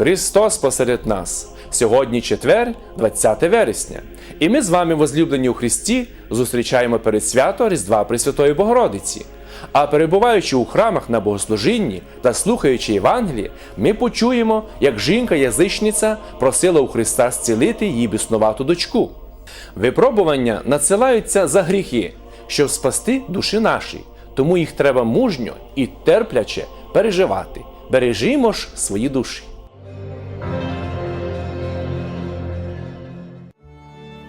Христос посеред нас. Сьогодні четвер, 20 вересня. І ми з вами, возлюблені у Христі, зустрічаємо перед свято Різдва Пресвятої Богородиці. А перебуваючи у храмах на богослужінні та слухаючи Євангеліє, ми почуємо, як жінка-язичниця просила у Христа зцілити її біснувату дочку. Випробування надсилаються за гріхи, щоб спасти душі наші, тому їх треба мужньо і терпляче переживати. Бережімо ж свої душі.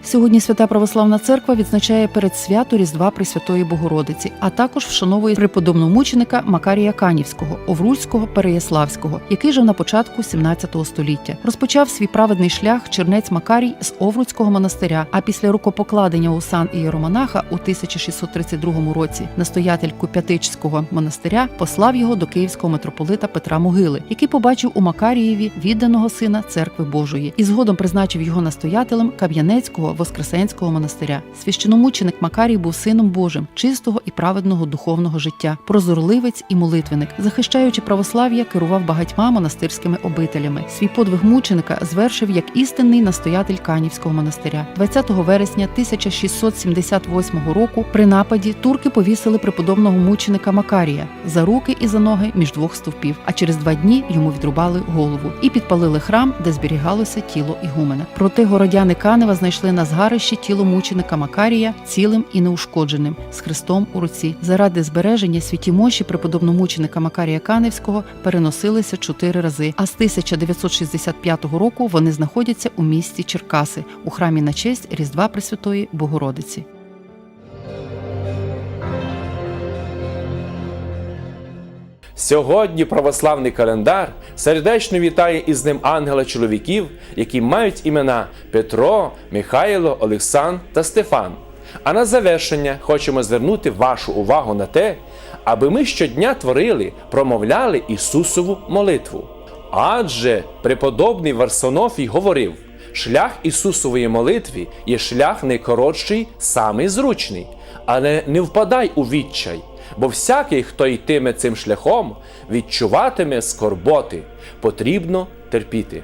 Сьогодні Свята Православна Церква відзначає передсвято Різдва Пресвятої Богородиці, а також вшановує преподобномученика Макарія Канівського, Овруцького Переяславського, який жив на початку 17 століття. Розпочав свій праведний шлях чернець Макарій з Овруцького монастиря. А після рукопокладення у сан ієромонаха у 1632 році настоятель Куп'ятичського монастиря послав його до київського митрополита Петра Могили, який побачив у Макарієві відданого сина церкви Божої, і згодом призначив його настоятелем Кам'янецького Воскресенського монастиря. Священомученик Макарій був сином Божим, чистого і праведного духовного життя, прозорливець і молитвеник, захищаючи православ'я, керував багатьма монастирськими обителями. Свій подвиг мученика звершив як істинний настоятель Канівського монастиря. 20 вересня 1678 року при нападі турки повісили преподобного мученика Макарія за руки і за ноги між двох стовпів. А через два дні йому відрубали голову і підпалили храм, де зберігалося тіло ігумена. Проте городяни Канева знайшли на згарищі тіло мученика Макарія цілим і неушкодженим з хрестом у руці. Заради збереження святі мощі преподобномученика Макарія Каневського переносилися чотири рази. А з 1965 року вони знаходяться у місті Черкаси у храмі на честь Різдва Пресвятої Богородиці. Сьогодні православний календар сердечно вітає із ним ангела чоловіків, які мають імена Петро, Михайло, Олександр та Стефан. А на завершення хочемо звернути вашу увагу на те, аби ми щодня творили, промовляли Ісусову молитву. Адже преподобний Варсонофій говорив: шлях Ісусової молитви є шлях найкоротший, самий зручний, але не впадай у відчай. Бо всякий, хто йтиме цим шляхом, відчуватиме скорботи, потрібно терпіти.